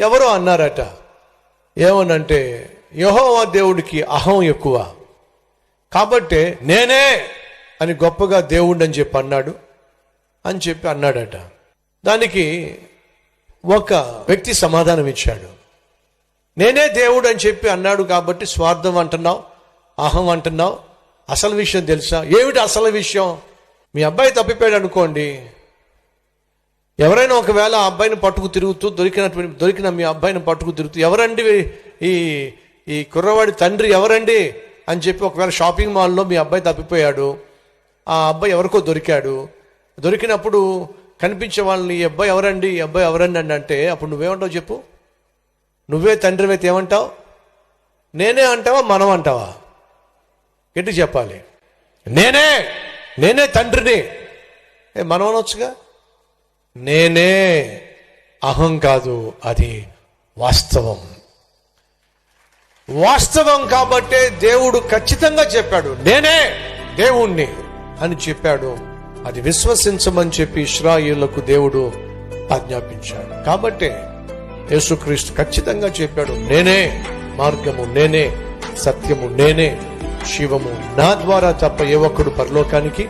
ఎవరో అన్నారట. ఏమనంటే యహోవా దేవుడికి అహం ఎక్కువ. కాబట్టే నేనే అని గొప్పగా దేవుడు అని చెప్పి అన్నాడు అని చెప్పి అన్నాడట. దానికి ఒక వ్యక్తి సమాధానం ఇచ్చాడు. నేనే దేవుడు అని చెప్పి అన్నాడు కాబట్టి స్వార్థం అంటున్నావు అహం అంటున్నావు అసలు విషయం తెలుసా? ఏమిటి అసలు విషయం? మీ అబ్బాయి తప్పిపోయాడు అనుకోండి ఎవరైనా ఒకవేళ ఆ అబ్బాయిని పట్టుకు తిరుగుతూ దొరికినటువంటి దొరికిన మీ అబ్బాయిని పట్టుకు తిరుగుతూ ఎవరండి ఈ ఈ కుర్రవాడి తండ్రి ఎవరండి? అని చెప్పి ఒకవేళ షాపింగ్ మాల్లో మీ అబ్బాయి తప్పిపోయాడు ఆ అబ్బాయి ఎవరికో దొరికాడు. దొరికినప్పుడు కనిపించే వాళ్ళని ఈ అబ్బాయి ఎవరండి? ఈ అబ్బాయి ఎవరండి? అని అంటే అప్పుడు నువ్వేమంటావు చెప్పు? నువ్వే తండ్రి అయితే ఏమంటావు? నేనే అంటావా? మనం అంటావా? ఎటు చెప్పాలి. నేనే నేనే తండ్రిని. ఏ మనం అనొచ్చుగా నేనే అహం కాదు అది వాస్తవం. వాస్తవం కాబట్టే దేవుడు ఖచ్చితంగా చెప్పాడు నేనే దేవుణ్ణి అని చెప్పాడు. అది విశ్వసించమని చెప్పి ఇస్రాయిలకు దేవుడు ఆజ్ఞాపించాడు. కాబట్టే యేసుక్రీస్తు ఖచ్చితంగా చెప్పాడు నేనే మార్గము నేనే సత్యము నేనే శివము నా ద్వారా తప్ప ఏ ఒక్కడు పరలోకానికి